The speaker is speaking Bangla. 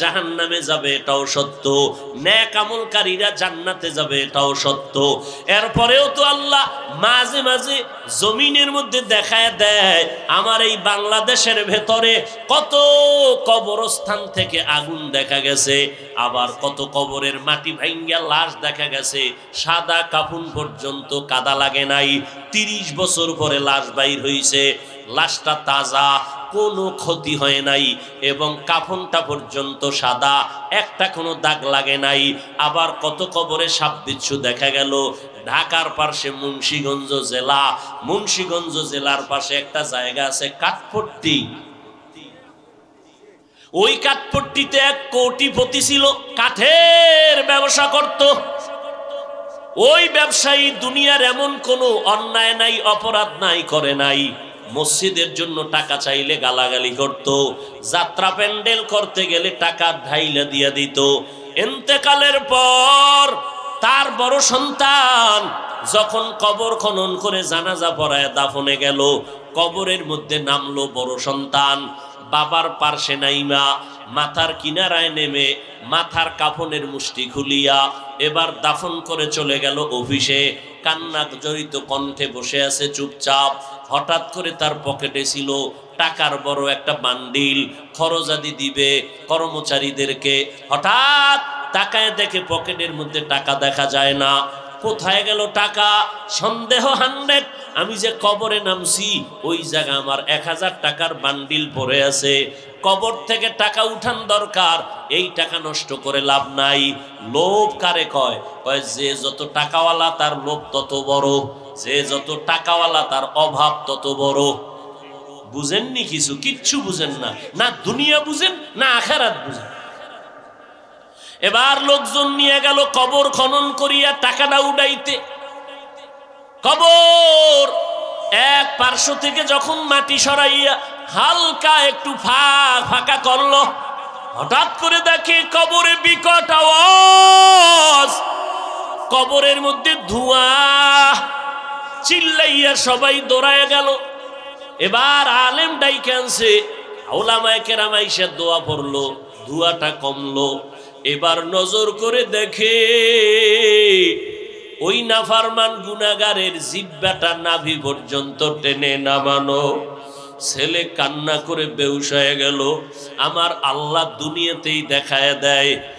জাহান নামে যাবে, এটাও সত্য। ন্যাক আমলকারীরা জান্নাতে যাবে, এটাও সত্য। এরপরেও তো আল্লাহ মাঝে মাঝে জমিনের মধ্যে দেখায় দেয়, আমার এই বাংলাদেশের ভেতরে কত কবরস্থান থেকে আগুন দেখা গেছে, আবার কত কবরের মাটি ভাঙ্গা লাশ দেখা গেছে, সাদা কাপুন পর্যন্ত কাদা লাগে নাই, তিরিশ বছর পরে লাশ বাইর হইছে, লাশটা তাজা কোনো ক্ষতি হয় নাই এবং কাফনটা পর্যন্ত সাদা, একটা কোনো দাগ লাগে নাই। আবার কত কবরে সাপ বিচ্ছু দেখা গেল, ঢাকার পাশে মুন্সীগঞ্জ জেলা, মুন্সীগঞ্জ জেলার পাশে একটা জায়গা আছে কাঠপট্টি। ওই কাঠপট্টিতে এক কোটিপতি ছিল, কাঠের ব্যবসা করত। ওই ব্যবসায়ী দুনিয়ার এমন কোনো অন্যায় নাই, অপরাধ নাই, করে নাই। মসজিদের জন্য টাকা চাইলে গালাগালি করত, যাত্রা প্যান্ডেল করতে গেলে টাকা ঢাইলা দিয়া দিত। এন্তেকালের পর তার বড় সন্তান যখন কবর খনন করে জানাজা পড়ায় দাফনে গেল, কবরের মধ্যে নামলো বড় সন্তান। বাবার পার্শ্বে নাইমা মাথার কিনারায় নেমে মাথার কাফনের মুষ্টি খুলিয়া এবার দাফন করে চলে গেল অফিসে। কান্না জড়িত কণ্ঠে বসে আছে চুপচাপ। হঠাৎ করে তার পকেটে ছিল টাকার বড় একটা বান্ডিল। খরচাদি দিবে কর্মচারীদেরকে। হঠাৎ তাকায় দেখে পকেটের মধ্যে টাকা দেখা যায় না। কোথায় গেল টাকা? সন্দেহ হান্ড্রেড আমি যে কবরে নামছি, ওই জায়গা আমার এক হাজার টাকার বান্ডিল পড়ে আছে। কবর থেকে টাকা উঠান দরকার, এই টাকা নষ্ট করে লাভ নাই। লোভ কারে কয়? কয়, যে যত টাকাওয়ালা, তার লোভ তত বড়। যে যত টাকাওয়ালা, তার অভাব তত বড়। বুঝেননি কিছু? কিচ্ছু বুঝেন না। না দুনিয়া বুঝেন, না আখেরাত বুঝেন। এবার লোকজন নিয়ে গেল কবর খনন করিয়া টাকাটা উড়াইতে। কবর। এক পার্শ্ব থেকে যখন মাটি সরাইয়া হালকা একটু ফাঁক ফাঁকা করল, হঠাৎ করে দেখে কবরে বিকট আওয়াজ। কবরের মধ্যে ধোঁয়া চিল্লাইয়া সবাই দৌড়ায় গেল। এবার আলেম ডাইকে আনছে, আউলামায় কেরামাইসের দোয়া পড়ল, ধোঁয়াটা কমলো। এবার নজর করে দেখে ওই নাফারমান গুনাগারের জিব্বাটা নাভি পর্যন্ত টেনে নামানো। ছেলে কান্না করে বেউসায় গেল। আমার আল্লাহ দুনিয়াতেই দেখায় দেয়